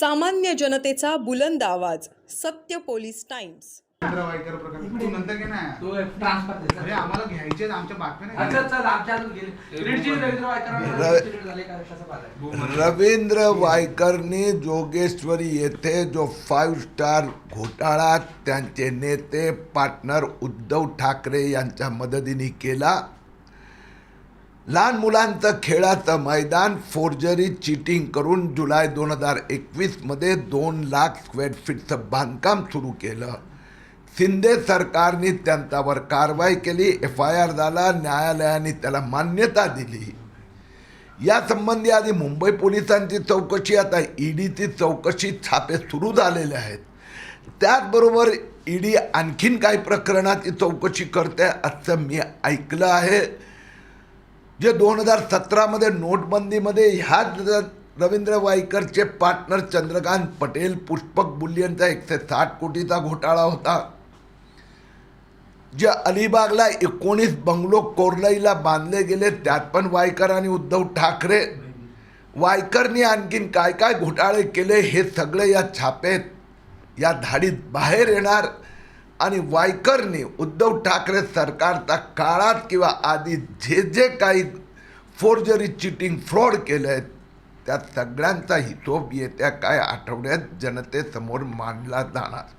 सामान्य जनतेचा बुलंद आवाज सत्य पोलीस टाइम्स. रवींद्र वायकर प्रकरण. तू नंतर घे ना. तो ट्रान्सफर अरे आम्हाला घ्यायचे आहेत, आमच्या बातम्या नाही अच्छा चल आमच्या हातून गेले. रीडची रवींद्र वायकरांना र- रीड झाले का कशाचं पाहताय रवींद्र वायकरनी जोगेश्वरी येथे जो फाईव्ह स्टार घोटाळा त्यांचे नेते पार्टनर उद्धव ठाकरे यांच्या मदतीने केला. लहान मुलांचं खेळाचं मैदान फोर्जरी चिटिंग करून जुलै दोन हजार एकवीसमध्ये दोन लाख स्क्वेअर फीटचं बांधकाम सुरू केलं. शिंदे सरकारने त्यांच्यावर कारवाई केली एफ आय आर झाला न्यायालयाने त्याला मान्यता दिली. यासंबंधी आधी मुंबई पोलिसांची चौकशी आता ईडीची चौकशी छापे सुरू झालेले आहेत. त्याचबरोबर ईडी आणखीन काही प्रकरणाची चौकशी करते असं मी ऐकलं आहे. जे दोन हजार सतरामध्ये नोटबंदीमध्ये ह्याच रवींद्र वायकरचे पार्टनर चंद्रकांत पटेल पुष्पक बुल्लियनचा एकशे साठ कोटीचा घोटाळा होता. जे अलिबागला एकोणीस बंगलो कोरलईला बांधले गेले त्यात पण वायकर आणि उद्धव ठाकरे. वायकरनी आणखीन काय काय घोटाळे केले हे सगळे या छापेत या धाडीत बाहेर येणार. आणि वायकरने उद्धव ठाकरे सरकारचा काळात किंवा आधी जे जे काही फोर्जरी चिटिंग फ्रॉड केलं आहे त्या सगळ्यांचा हिशोब येत्या काय आठवड्यात जनतेसमोर मांडला जाणार.